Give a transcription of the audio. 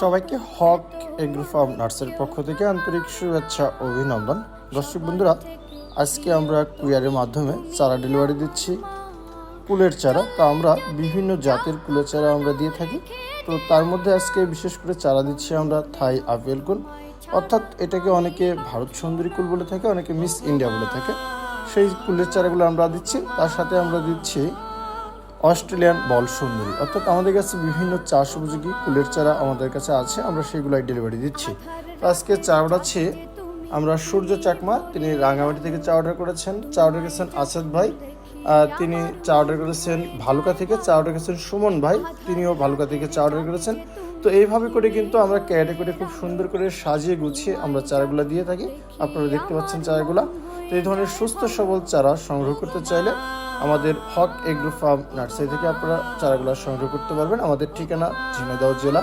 সবাইকে হক agro farm নার্সের পক্ষ থেকে আন্তরিক শুভেচ্ছা অভিনন্দন। দর্শক বন্ধুরা, আজকে আমরা কুরিয়ারের মাধ্যমে চারা ডেলিভারি দিচ্ছি। কুলের চারা, তা আমরা বিভিন্ন জাতের কুলের চারা আমরা দিয়ে থাকি। তো তার মধ্যে আজকে বিশেষ করে চারা দিচ্ছি আমরা থাই আপেল কুল। অর্থাৎ এটাকে অনেকে ভারত সুন্দরী কুল বলে থাকে, অনেকে মিস ইন্ডিয়া বলে থাকে। সেই কুলের চারাগুলো আমরা দিচ্ছি, তার সাথে আমরা দিচ্ছি অস্ট্রেলিয়ান বল সুন্দরী। অর্থাৎ আমাদের কাছে বিভিন্ন চাষ উপযোগী কুলের চারা আমাদের কাছে আছে, আমরা সেগুলাই ডেলিভারি দিচ্ছি। আজকে চা আছে আমরা সূর্য চাকমা, তিনি রাঙামাটি থেকে চা অর্ডার করেছেন, চা অর্ডার করেছেন আসাদ ভাই তিনি চা অর্ডার করেছেন ভালুকা থেকে, চা অর্ডার করেছেন সুমন ভাই, তিনিও ভালুকা থেকে চা অর্ডার করেছেন। তো এইভাবে করে কিন্তু আমরা ক্যারেটে করে খুব সুন্দর করে সাজিয়ে গুছিয়ে আমরা চারাগুলো দিয়ে থাকি। আপনারা দেখতে পাচ্ছেন চারাগুলো। তো এই ধরনের সুস্থ সবল চারা সংগ্রহ করতে চাইলে আমাদের হক এগ্রো ফার্ম নার্সারি থেকে আপনারা চারাগুলো সংগ্রহ করতে পারবেন। আমাদের ঠিকানা ঝিনাইদহ জেলা।